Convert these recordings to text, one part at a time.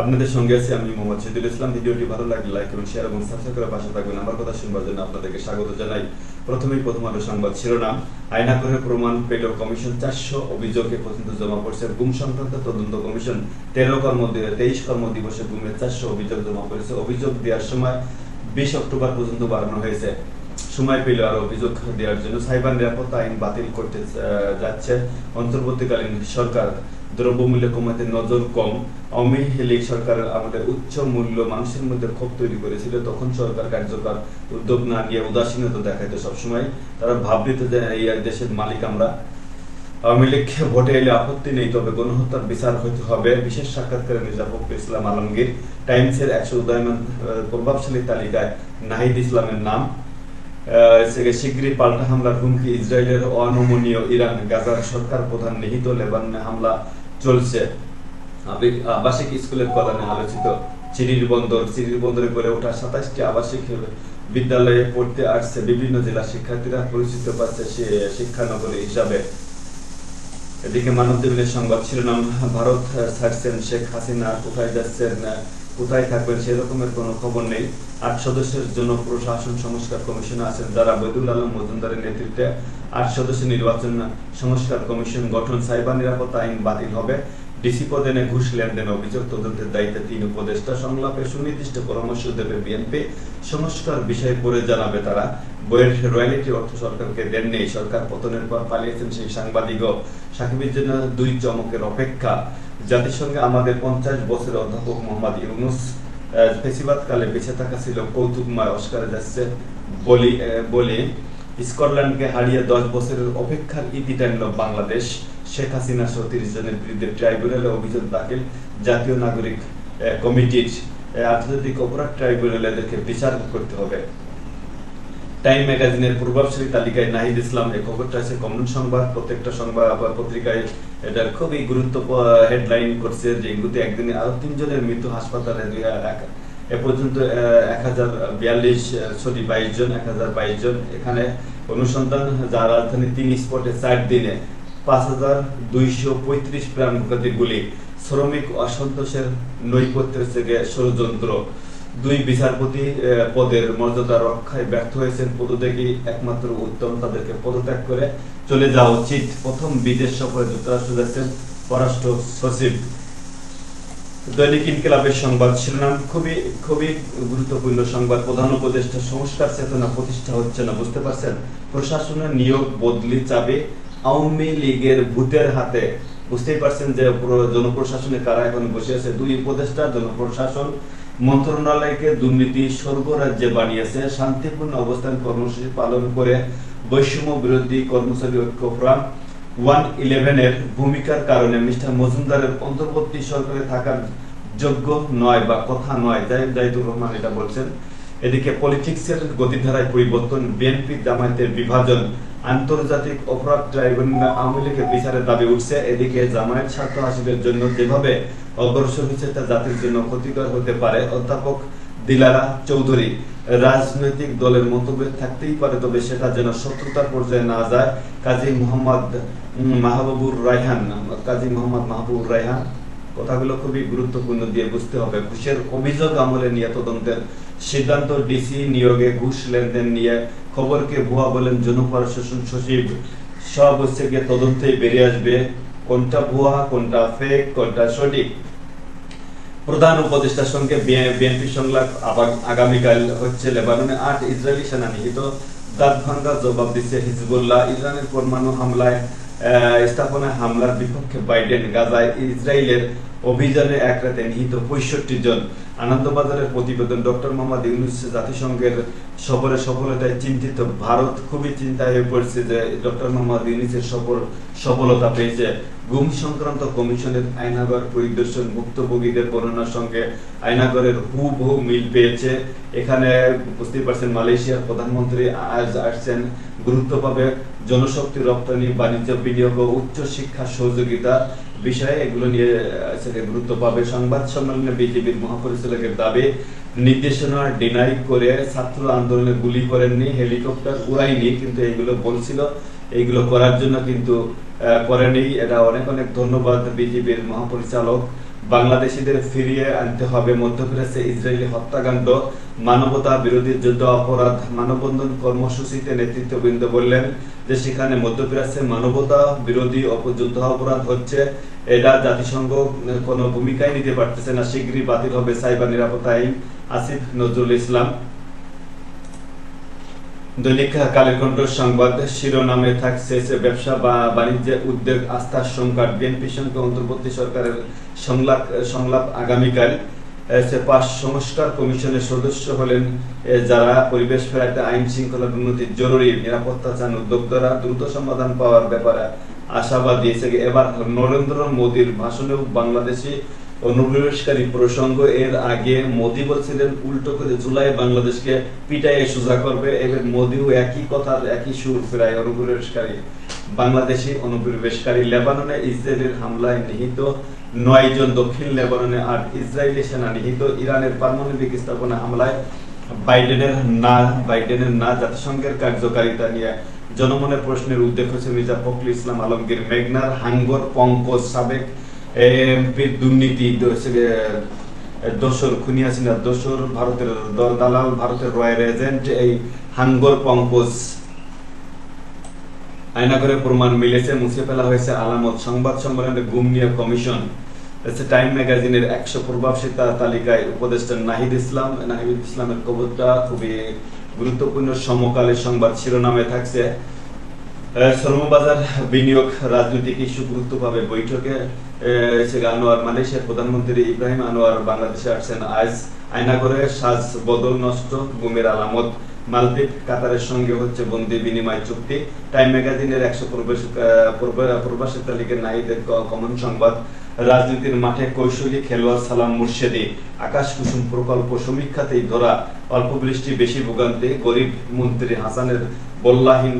আপনাদের সঙ্গে আছি আমি মোহাম্মদ শহীদুল ইসলাম। ভিডিওটি ভালো লাগলে লাইক এবং শেয়ার এবং সাবস্ক্রাইব করে পাশে থাকবেন। আমার কথা শুনবার জন্য আপনাদেরকে স্বাগত জানাই। প্রথমেই প্রথম আলো সংবাদ শিরোনাম। আয়না করে প্রমাণ পেল কমিশন। চারশো অভিযোগে পর্যন্ত জমা পড়ছে গুম সংক্রান্ত তদন্ত কমিশন। তেরো কর্ম তেইশ কর্ম দিবসে গুমের চারশো অভিযোগ জমা পড়েছে। অভিযোগ দেওয়ার সময় বিশ অক্টোবর পর্যন্ত বাড়ানো হয়েছে। সময় পেল আর অভিযোগ দেওয়ার জন্য সাইবার নিরাপত্তা আইন বাতিল করতে যাচ্ছে। অন্তর্বর্তীকালীন সরকার দ্রব্যমূল্য কমাতে নজর কম। আওয়ামী সরকার আমাদের উচ্চ মূল্য মানুষের মধ্যে ক্ষোভ তৈরি করেছিল। তখন সরকার কার্যকর উদ্যোগ না নিয়ে উদাসীনতা দেখাইতো সবসময়। তারা ভাবিত যে এই দেশের মালিক আমরা। আওয়ামী লীগ ভোটে এলে আপত্তি নেই, তবে গণহত্যার বিচার হবে। বিশেষ সাক্ষাৎকারে মির্জা ইসলাম আলমগীর টাইমসের একশো উদয়মান প্রভাবশালী তালিকায় নাহিদ ইসলামের নাম। শীঘ্রই পাল্টা হামলার হুমকি ইসরায়েলের অনমনীয় ইরান, গাজার সরকার প্রধান নিহিত লেবাননে হামলা চলছে। আবাসিক স্কুলের কল্যাণে আলোচিত চিরির বন্দর। চিরির বন্দরে গড়ে ওঠা সাতাশটি আবাসিক বিদ্যালয়ে পড়তে আসছে বিভিন্ন জেলার শিক্ষার্থীরা, পরিচিত পাচ্ছে শিক্ষানগরী হিসাবে। এদিকে মানব জীবনের সংবাদ শিরোনাম, ভারত ছাড়ছেন শেখ হাসিনা কোথায় যাচ্ছেন কোথায় থাকবেন সেরকমের কোনো খবর নেই। আট সদস্যের জন্য প্রশাসন সংস্কার কমিশনে আছেন। যারা বৈদুল আলম মজুমদারের নেতৃত্বে আট সদস্য নির্বাচন সংস্কার কমিশন গঠন সাইবার নিরাপত্তা আইন বাতিল হবে। ডিসি পদে এনে ঘুষ লেনদেন অভিযোগ তদন্তের দায়িত্বে তিন উপদেষ্টা সংলাপে সুনির্দিষ্ট পরামর্শ দেবে বিএনপি। সংস্কার বিষয়ে পরে জানাবে তারা। বইয়ের রয়্যালিটি অর্থ সরকারকে দেননি। সরকার পতনের পর পালিয়েছেন সেই সাংবাদিকও। সাকিবের জন্য দুই চমকের অপেক্ষা। জাতিসংঘে আমাদের পঞ্চাশ বছরের অধ্যাপক মোহাম্মদ ইউনুস আহ, ফেসিবাদ কালে বেঁচে থাকা ছিল কৌতুকময় অস্কারে যাচ্ছে বলি বলে স্কটল্যান্ডকে হারিয়ে দশ বছরের অপেক্ষার ইতি টানল বাংলাদেশ। শেখ হাসিনা সহ তিরিশ জনের বিরুদ্ধে ট্রাইব্যুনালে অভিযোগ দাখিল। জাতীয় নাগরিক কমিটির আন্তর্জাতিক অপরাধ ট্রাইব্যুনালে এদেরকে বিচার করতে হবে। টাইম ম্যাগাজিনের প্রভাবশালী তালিকায় নাহিদ ইসলাম এই খবরটা আছে। কমন সংবাদ, প্রত্যেকটা সংবাদ, আবার পত্রিকায় এটার খুবই গুরুত্ব হেডলাইন করছে যে এগুলোতে একদিনে আরও তিনজনের মৃত্যু হাসপাতালে এ পর্যন্ত এক হাজার বিয়াল্লিশ সরি, বাইশ জন, এক হাজার বাইশ জন। এখানে অনুসন্ধান যা রাজধানী তিন স্পটে চার দিনে পাঁচ হাজার দুইশো পঁয়ত্রিশ প্রাণ ঘাতী গুলি। শ্রমিক অসন্তোষের নৈপথ্যের থেকে ষড়যন্ত্র। দুই বিচারপতি পদের মর্যাদা রক্ষায় ব্যর্থ হয়েছেন পদত্যাগী একমাত্র উত্তম তাদেরকে পদত্যাগ করে চলে যাওয়া উচিত। প্রথম বিদেশ সফরে যুক্তরাষ্ট্র যাচ্ছেন পররাষ্ট্র সচিব। দৈনিক ইনকিলাবের সংবাদ শিরোনাম, খুবই খুবই গুরুত্বপূর্ণ সংবাদ। প্রধান উপদেষ্টা সংস্কার চেতনা প্রতিষ্ঠা হচ্ছে না, বুঝতে পারছেন? প্রশাসনের নিয়োগ বদলি চাবে আওয়ামী লীগের ভূতের হাতে। বুঝতেই পারছেন যে পুরো জনপ্রশাসনে কারা এখন বসে আছে? দুই উপদেষ্টা, জনপ্রশাসন মন্ত্রণালয়কে দুর্নীতি স্বর্গরাজ্যে বানিয়েছে, শান্তিপূর্ণ অবস্থান কর্মসূচি পালন করে বৈষম্য বিরোধী কর্মচারী ঐক্য ফোরাম ওয়ান ইলেভেনের ভূমিকার কারণে মিস্টার মজুমদারের অন্তর্বর্তী সরকারে থাকার যোগ্য নয় বা কথা নয় জাহিদ জাহিদুর রহমান এটা বলছেন। এদিকে পলিটিক্সের গতিধারায় পরিবর্তন, বিএনপি জামায়াতের বিভাজন, আন্তর্জাতিক অপরাধ ট্রাইব্যুনাল আওয়ামী লীগের বিচারের দাবি উঠছে। এদিকে জামায়াত স্বার্থ হাসিলের জন্য যেভাবে অগ্রসর হচ্ছে তা জাতির জন্য ক্ষতিকর হতে পারে। অধ্যাপক দিলারা চৌধুরী, রাজনৈতিক দলের মতভেদ থাকতেই পারে, তবে সেটা যেন শত্রুতার পর্যায়ে না যায়। কাজী মোহাম্মদ মাহবুবুর রায়হান, কাজী মোহাম্মদ মাহবুবুর রায়হান, কথাগুলো খুবই গুরুত্বপূর্ণ দিয়ে বুঝতে হবে। ঘুষের অভিযোগ আমলে নিয়ে তদন্তের সিদ্ধান্ত ডিসি নিয়োগে ঘুষ লেনদেন নিয়ে খবরকে ভুয়া বলেন জনপ্রশাসন সচিব। সব হচ্ছে গিয়ে তদন্তেই বেরিয়ে আসবে। কোনটা ভুয়া, কোনটা ফেক কোনটা সঠিক? প্রধান উপদেষ্টার সঙ্গে বিএনপি সংলাপ আগামীকাল হচ্ছে লেবাননে আট ইসরায়েলি সেনা নিহিত। দাঁত ভাঙ্গা জবাব দিচ্ছে হিজবুল্লাহ। ইরানের পরমাণু হামলায় আহ, স্থাপনায় হামলার বিপক্ষে বাইডেন গাজায় ইসরায়েলের অভিযানে এক রাতে নিহিত পঁয়ষট্টি জন। আনন্দবাজারের প্রতিবেদন ডক্টর মোহাম্মদ ইউনুস জাতিসংঘের সফরের সফলতায় চিন্তিত। ভারত খুবই হয়ে পড়ছে যে ডক্টর মোহাম্মদ ইউনুসের সফল সফলতা পেয়েছে। গুম সংক্রান্ত কমিশনের আয়নাগর পরিদর্শন ভুক্তভোগীদের বর্ণনার সঙ্গে আয়নাগরের হুবহু মিল পেয়েছে। এখানে বুঝতেই পারছেন মালয়েশিয়ার প্রধানমন্ত্রী। আজ আসছেন গুরুত্ব পাবে জনশক্তি, রপ্তানি, বাণিজ্য, বিনিয়োগ ও উচ্চ শিক্ষা সহযোগিতা বিষয়ে এগুলো নিয়ে গুরুত্ব পাবে। সংবাদ সম্মেলনে বিজেপির মহাপরিচালকের দাবি, নির্দেশনা ডিনাই করে ছাত্র আন্দোলনে গুলি করেননি, হেলিকপ্টার উড়াইনি কিন্তু এগুলো বলছিল। এইগুলো করার জন্য কিন্তু করেনি। এটা অনেক অনেক ধন্যবাদ বিজেপির মহাপরিচালক। বাংলাদেশিদের ফিরিয়ে আনতে হবে মধ্যপ্রাচ্যে ইসরায়েলি হত্যাকাণ্ড, মানবতা বিরোধী যুদ্ধ, অপরাধ, মানববন্ধন কর্মসূচিতে নেতৃত্ববৃন্দ বললেন যে সেখানে মধ্যপ্রাচ্যে মানবতা বিরোধী যুদ্ধ অপরাধ হচ্ছে। এটা জাতিসংঘ কোনো ভূমিকাই নিতে পারতেছে না। শীঘ্রই বাতিল হবে সাইবার নিরাপত্তা আইন। আসিফ নজরুল ইসলাম। দৈনিক সংবাদ, শিরোনামে থাকছে ব্যবসা বা উদ্যোগ আস্থার সংকট। সঙ্গে অন্তর্বর্তী সরকারের সংলাপ সংলাপ আগামীকাল। পাঁচ সংস্কার কমিশনের সদস্য হলেন যারা পরিবেশ ফেরাতে আইন শৃঙ্খলার উন্নতি জরুরি, নিরাপত্তা চান উদ্যোক্তারা, দ্রুত সমাধান পাওয়ার ব্যাপারে আশাবাদ। দিয়েছে এবার নরেন্দ্র মোদীর ভাষণেও বাংলাদেশি অনুপ্রবেশকারী প্রসঙ্গ এর আগে মোদি বলছিলেন, উল্টো করে জুলাই বাংলাদেশকে পিটাইয়ে সোজা করবে। এবার মোদিও একই কথার, একই সুর ফেরায় অনুপ্রবেশকারী। বাংলাদেশি অনুপ্রবেশকারী লেবাননে ইসরায়েলের হামলায় নিহিত দক্ষিণ লেবাননে আর ইসরায়েলি সেনা নিহিত ইরানের পারমাণবিক স্থাপনা হামলায় বাইডেনের না বাইডেনের না জাতিসংঘের কার্যকারিতা নিয়ে জনমনের প্রশ্নের উদ্বেগ হচ্ছে মির্জা ফখরুল ইসলাম আলমগীর, মেঘনার হাঙ্গর পঙ্কজ সাবেক দুর্নীতি দোসর খুনি হাসিনা, দোসর ভারতের দালাল, ভারতের রয়্যাল এজেন্ট, এই হাঙ্গর প্রমাণ মিলেছে, মুছে ফেলা হয়েছে আলামত। সংবাদ সম্মেলনে গুম নিয়ে কমিশন। টাইম ম্যাগাজিনের একশো প্রভাবশীতা তালিকায় উপদেষ্টা নাহিদ ইসলাম। নাহিদ ইসলামের কবরটা খুবই গুরুত্বপূর্ণ। সমকালের সংবাদ শিরোনামে থাকছে শ্রমবাজার বিনিয়োগ রাজনৈতিক ইস্যু গুরুত্ব পাবে বৈঠকে শেখ আনোয়ার মালয়েশিয়ার প্রধানমন্ত্রী ইব্রাহিম আনোয়ার বাংলাদেশে আসছেন আজ আয়না করে সাজ বদল নষ্ট, গুমের আলামত। মালদ্বীপ, কাতারের সঙ্গে হচ্ছে বন্দি বিনিময় চুক্তি। টাইম ম্যাগাজিনের একশো প্রবাসী তালিকার নাহিদের ক- কমন সংবাদ। রাজনীতির মাঠে কৌশলী খেলোয়াড় সালাম মুর্শেদি। আকাশ কুসুম প্রকল্প সমীক্ষাতেই ধরা, অল্প বৃষ্টি, বেশি ভোগান্তি, গরিব মন্ত্রী হাসানের বল্লাহীন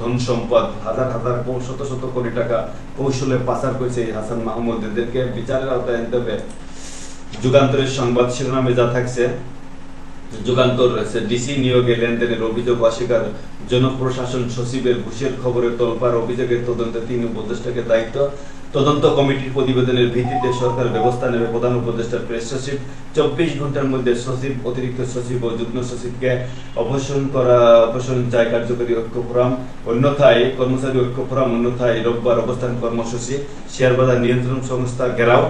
ধন সম্পদ। হাজার হাজার শত শত কোটি টাকা কৌশলে পাচার করেছে হাসান মাহমুদ। এদেরকে বিচারের আওতায় আনতে হবে। যুগান্তরের সংবাদ শিরোনামে যা থাকছে, যুগান্তর রয়েছে। ডিসি নিয়োগে লেনদেনের অভিযোগ অস্বীকার। জনপ্রশাসন সচিবের ঘুষের খবরে তোলপার অভিযোগের তদন্তে তিন উপদেষ্টাকে দায়িত্ব। তদন্ত কমিটির প্রতিবেদনের ভিত্তিতে সরকার ব্যবস্থা নেবে প্রধান উপদেষ্টার প্রেস সচিব। চব্বিশ ঘণ্টার মধ্যে সচিব, অতিরিক্ত সচিব ও যুগ্ম সচিবকে অপসারণ করা, অপসারণ চায় কার্যকরী ঐক্য ফোরাম। অন্যথায় কর্মচারী ঐক্য ফোরাম, অন্যথায় রোববার অবস্থান কর্মসূচি। শেয়ার বাজার নিয়ন্ত্রণ সংস্থা ঘেরাও।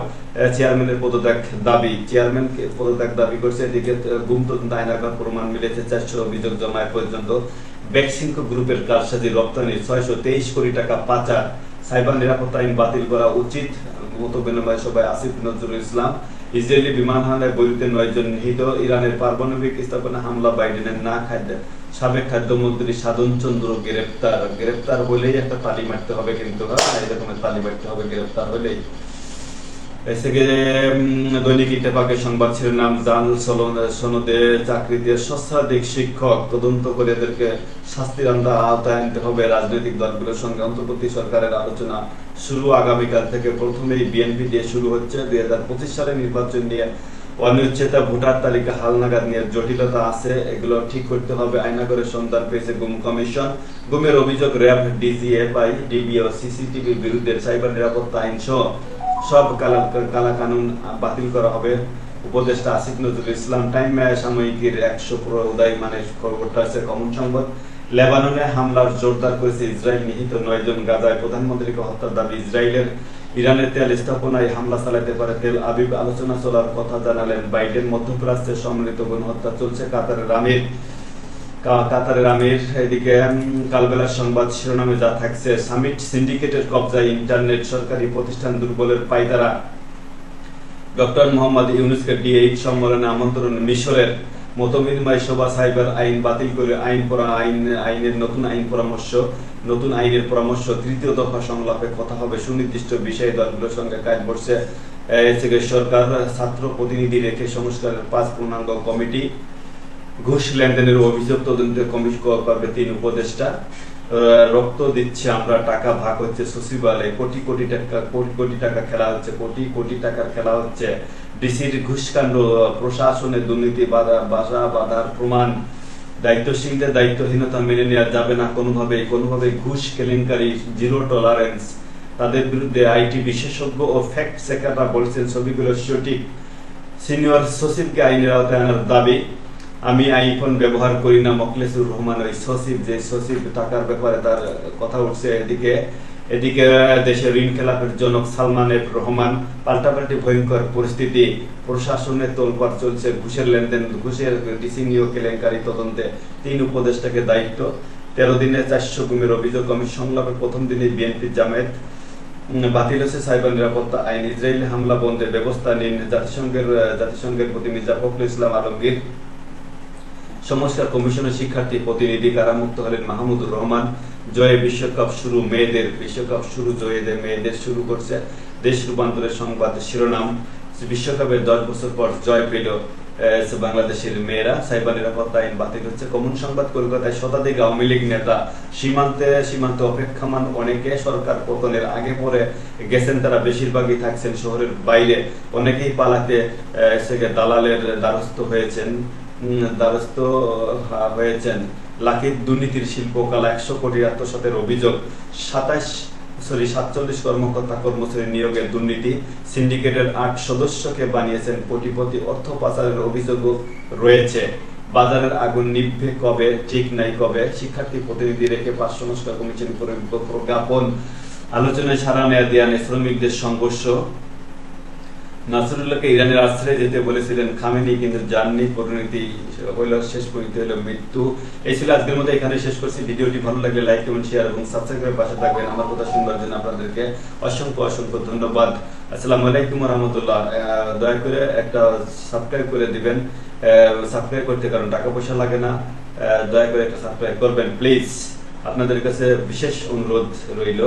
চেয়ারম্যানের পদত্যাগ দাবি। চেয়ারম্যান পদত্যাগ দাবি করছে। এদিকে গুম তদন্ত আয়নাকার প্রমাণ মিলেছে চারশো অভিযোগ জমায় পর্যন্ত। ব্যাকসিংক গ্রুপের কারসাজি রপ্তানি ছয়শো তেইশ কোটি টাকা পাচার। সাইবার নিরাপত্তা আইন বাতিল করা উচিত। মত বিনিময় সভায় আসিফ নজরুল ইসলাম, ইসরায়েলি বিমান হামলায় বৈরুতে নয় জন নিহিত, ইরানের পারমাণবিক স্থাপনা হামলা বাইডেনের না খাদ্য সাবেক খাদ্যমন্ত্রী সাধন চন্দ্র গ্রেপ্তার। গ্রেপ্তার হলেই একটা তালি মারতে হবে কিন্তু এই এরকমের তালি মারতে হবে, গ্রেপ্তার হলেই এসে দৈনিক ইত্তেফাকের সংবাদ শিরোনাম, জাল সনদে চাকরিতে সহস্রাধিক শিক্ষক তদন্ত করে এদেরকে শাস্তির আওতায় আনতে হবে। রাজনৈতিক দলগুলোর সঙ্গে অন্তর্বর্তী সরকারের আলোচনা শুরু আগামীকাল থেকে প্রথমেই বিএনপি দিয়ে শুরু হচ্ছে। দুই হাজার পঁচিশ সালে নির্বাচন নিয়ে অনিশ্চয়তা, ভোটার তালিকা হালনাগাদ নিয়ে জটিলতা আছে। এগুলো ঠিক করতে হবে। আয়না করে সন্ধান পেয়েছে গুম কমিশন। গুমের অভিযোগ র্যাব ডিজিএফআই ডিবি ও সিসিটিভির বিরুদ্ধে সাইবার নিরাপত্তা আইন সহ সব কালা কালা কানুন বাতিল করা হবে। উপদেষ্টা আসিফ নজরুল ইসলাম টাইম সাময়িকীর একশো পুরো উদয় মানে খবরটা আছে কমন সংবাদ। লেবাননে হামলার জোরদার করেছে ইসরায়েল নিহিত নয় জন গাজায় প্রধানমন্ত্রীকে হত্যার দাবি ইসরায়েলের। ইরানের তেল স্থাপনায় হামলা চালাতে পারে তেল আবিব। আলোচনা চলার কথা জানালেন বাইডেন। মধ্যপ্রাচ্যে সম্মিলিত গণহত্যা চলছে কাতারের আমির এদিকে কালবেলার সংবাদ শিরোনামে যা থাকছে, সামিট সিন্ডিকেটের কবজায় ইন্টারনেট সরকারি প্রতিষ্ঠান দুর্বলের ডক্টর মোহাম্মদ ইউনুসকে সম্মেলনে আমন্ত্রণ মিশরের। মতবিনিময় সভা সাইবার আইন বাতিল করে আইন আইন, আইনের নতুন আইন পরামর্শ, নতুন আইনের পরামর্শ তৃতীয় দফা সংলাপে কথা হবে, সুনির্দিষ্ট বিষয় দলগুলোর সঙ্গে কাজ করছে। সরকার, ছাত্র প্রতিনিধি রেখে সংস্কারের পাঁচ পূর্ণাঙ্গ কমিটি। ঘুষ লেনদেনের অভিযোগ তদন্তে কমিশন করবে তিন উপদেষ্টা রক্ত দিচ্ছে, আমরা টাকা ভাগ হচ্ছে সচিবালয়ে, কোটি কোটি টাকা, কোটি কোটি টাকা খেলা হচ্ছে, কোটি কোটি টাকার খেলা হচ্ছে। ডিসির ঘুষকাণ্ড, প্রশাসনের দুর্নীতি বাধা বাসা বাধার প্রমাণ, দায়িত্বশীলদের দায়িত্বহীনতা মেনে নেওয়া যাবে না কোনোভাবে কোনোভাবে ঘুষ কেলেঙ্কারি, জিরো টলারেন্স। তাদের বিরুদ্ধে আইটি বিশেষজ্ঞ ও ফ্যাক্ট চেকাররা বলছেন, ছবিগুলো সঠিক। সিনিয়র সচিবকে আইনের আওতায় আনার দাবি। আমি আইফোন ব্যবহার করি না, মকলেসুর রহমান ওই সচিব, যে সচিব টাকার ব্যাপারে তার কথা উঠছে এদিকে। এদিকে দেশের ঋণ খেলাপের জনক সালমান এফ রহমান, পাল্টাপাল্টি ভয়ঙ্কর পরিস্থিতি, প্রশাসনের তোলপাড় চলছে, ঘুষের লেনদেন, ঘুষের ডিসিনিও কেলেঙ্কারি তদন্তে তিন উপদেষ্টাকে দায়িত্ব। তেরো দিনে চারশো গুমের অভিযোগ, আমি সংলাপের প্রথম দিনে বিএনপির জামায়াত বাতিল হচ্ছে সাইবার নিরাপত্তা আইন, ইসরায়েলি হামলা বন্ধে ব্যবস্থা নিন জাতিসংঘের জাতিসংঘের প্রতি মির্জা ফখরুল ইসলাম আলমগীর সংস্কার কমিশনের শিক্ষার্থী, প্রতিনিধি কারামুক্ত হলেন? মাহমুদুর রহমান, জয়ে বিশ্বকাপ শুরু, মেয়েদের বিশ্বকাপ শুরু, জয়েদের মেয়েদের শুরু করছে দেশ রূপান্তরের সংবাদ শিরোনাম। বিশ্বকাপের দশ বছর পর জয় পেল বাংলাদেশের মেয়েরা। সাইবার নিরাপত্তা আইন বাতিল হচ্ছে। কমন সংবাদ কলকাতায় শতাধিক আওয়ামী লীগ নেতা সীমান্তে সীমান্তে অপেক্ষমান অনেকে সরকার পতনের আগে পরে গেছেন, তারা বেশিরভাগই থাকছেন শহরের বাইরে। অনেকেই পালাতে দালালের দ্বারস্থ হয়েছেন। দ্বারস্থ হয়েছেন। লাখির দুর্নীতির শিল্পকলা একশো কোটি আত্মসাতের অভিযোগ। সাতাশ সরি সাতচল্লিশ কর্মকর্তা কর্মচারী নিয়োগের দুর্নীতি। সিন্ডিকেটের আট সদস্যকে বানিয়েছেন কোটিপতি অর্থ পাচারের অভিযোগও রয়েছে। বাজারের আগুন নিভবে কবে, ঠিক নাই কবে? শিক্ষার্থী প্রতিনিধি রেখে পাঁচ সংস্কার কমিশন প্রজ্ঞাপন। আলোচনায় সারা নেয়া শ্রমিকদের সংঘর্ষ। নাসরুল্লাহকে ইরানের আশ্রয়ে যেতে বলেছিলেন খামেনি, কিন্তু যাননি। পরিণতি হইল শেষ, পরিণতি হলো মৃত্যু। এই ছিল আজকের মধ্যে এখানে শেষ করছি। ভিডিওটি ভালো লাগলে লাইক, কমেন্ট শেয়ার এবং সাবস্ক্রাইব করে পাশে থাকবেন। আমার কথা শুনবার জন্য আপনাদেরকে অসংখ্য অসংখ্য ধন্যবাদ। আসসালামু আলাইকুম রহমতুল্লাহ দয়া করে একটা সাবস্ক্রাইব করে দিবেন। সাবস্ক্রাইব করতে কারণ টাকা পয়সা লাগে না। দয়া করে একটা সাবস্ক্রাইব করবেন প্লিজ আপনাদের কাছে বিশেষ অনুরোধ রইল।